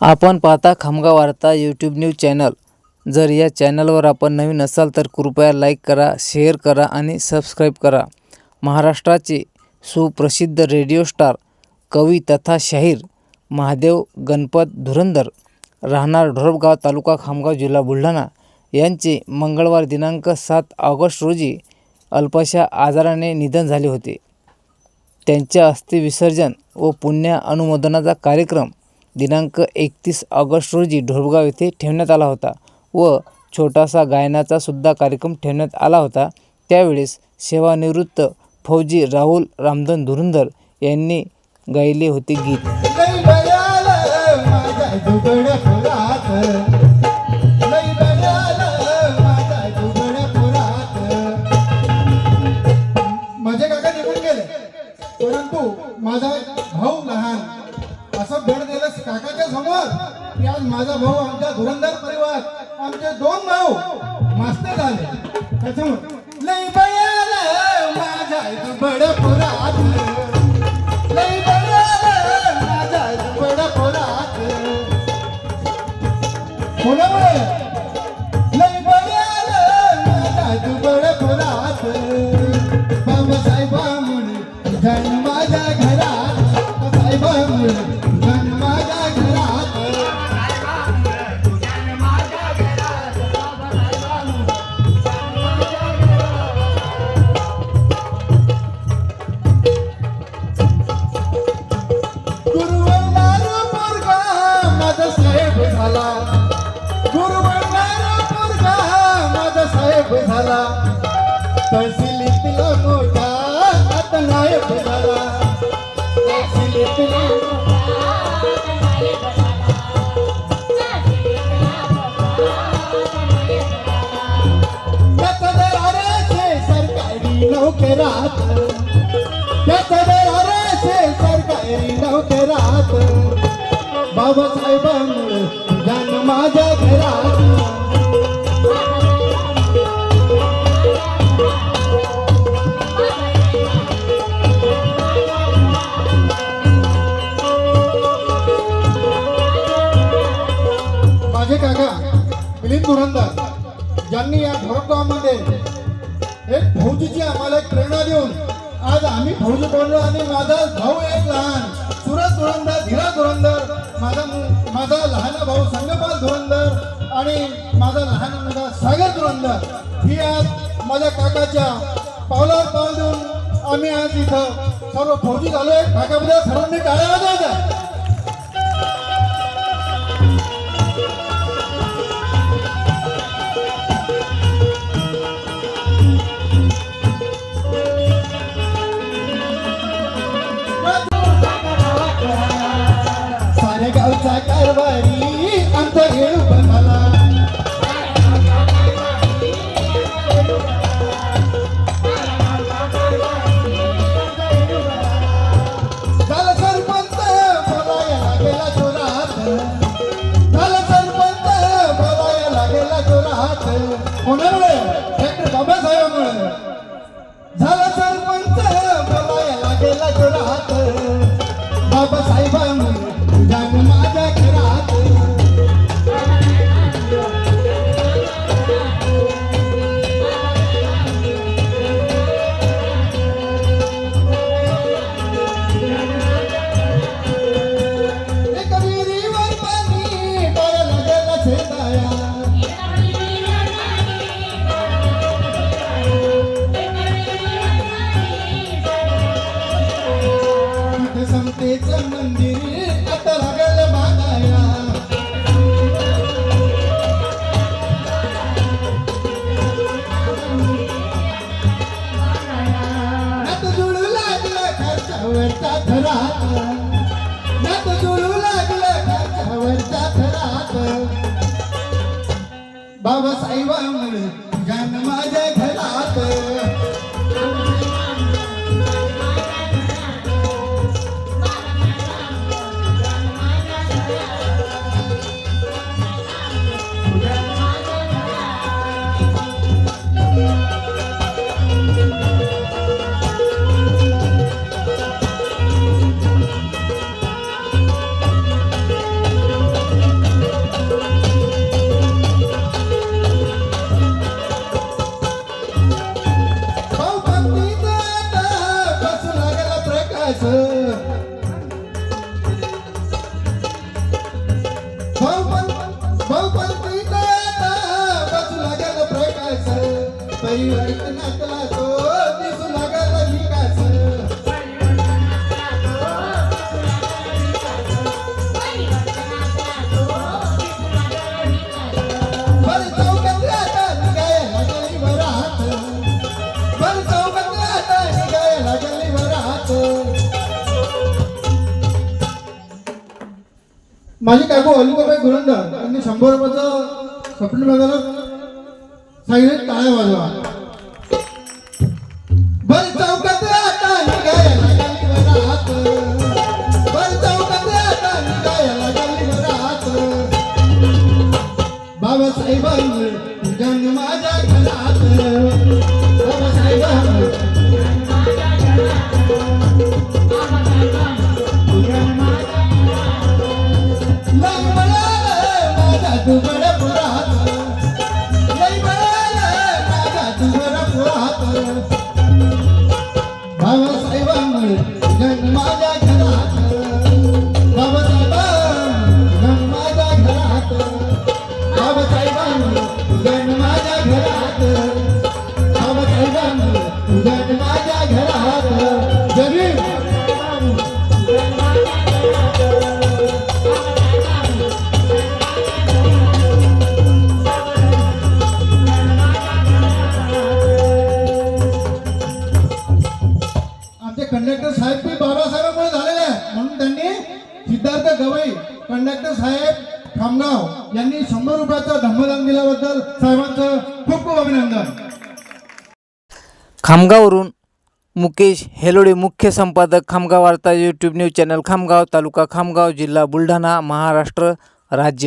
आपण पाहता खामगाव वार्ता यूट्यूब न्यूज चॅनल. जर या चॅनलवर आपण नवीन असाल तर कृपया लाईक करा शेअर करा आणि सबस्क्राईब करा. महाराष्ट्राचे सुप्रसिद्ध रेडिओ स्टार कवी तथा शाहीर महादेव गणपत धुरंधर राहणार ढोरपगाव तालुका खामगाव जिल्हा बुलढाणा यांचे मंगळवार दिनांक सात ऑगस्ट रोजी अल्पशा आजाराने निधन झाले होते. त्यांच्या अस्थि विसर्जन व पुण्य अनुमोदनाचा कार्यक्रम दिनांक एकतीस ऑगस्ट रोजी ढोरगाव येथे ठेवण्यात आला होता व छोटासा गायनाचा सुद्धा कार्यक्रम ठेवण्यात आला होता. त्यावेळेस सेवानिवृत्त फौजी राहुल रामधन धुरंधर यांनी गायले होते गीत. माझे काका निघून गेले. परंतु माझा भाऊ लहान. असं काकाच्या समोर. की आज माझा भाऊ आमच्या धुरंधर परिवार आमचे दोन भाऊ मास्तर झाले. त्याच्यामुळे लई बयाल माझ्या बडपुरात आता नायब झाला तहसीलीतला त्याचा दराराचे सरकारी नोकरात. त्याचा सरकारी नोकरात. बाबासाहेबांमुळे जाण माझ्या घरात. मिलिंद धुरंदर ज्यांनी या ढोरगावमध्ये एक फौजीची आम्हाला एक प्रेरणा देऊन आज आम्ही फौजी बनलो आणि माझा भाऊ एक लहान सुरज धुरंदर धीरा धुरंदर माझा मु- माझा लहान भाऊ संगपाल धुरंदर आणि माझा लहान मुलगा सागर धुरंदर ही आज माझ्या काकाच्या पावलावर पाऊल देऊन आम्ही आज इथं सर्व फौजी झालोय. काकाबद्दल सर्वांनी टाळ्या वाजवायच्या सारे गावचा कारभारी आमचा झालं. सरपंच बोलायला गेला जोरात झालं सरपंच बोलायला गेला जोरात कोणामुळे डॉक्टर नात जुळू लागलं थरात. धरात बाबासाहेबांमुळे देवाच बहुपंत बहुपंत बाजूला गेला प्रकाश. तरी वाईट ना माझे काकू अलिबाबाई धुरंधर यांनी शंभर रुपयाचं स्वप्न बघायला सांगितलं टाळ्या वाजवा. बाबासाहेबांनी माझ्या घरात. गरीब आमचे कंडक्टर साहेब बी बाबासाहेबांमुळे झालेले आहे म्हणून त्यांनी सिद्धार्थ गवई कंडक्टर साहेब खामगाव यांनी शंभर रुपयाचा धम्मदान दिल्याबद्दल साहेबांचं खूप खूप अभिनंदन. खामगाववरून मुकेश हेलोडे मुख्य संपादक Khamgaon Varta YouTube news channel Khamgaon taluka Khamgaon जिल्हा बुलढाणा महाराष्ट्र राज्य.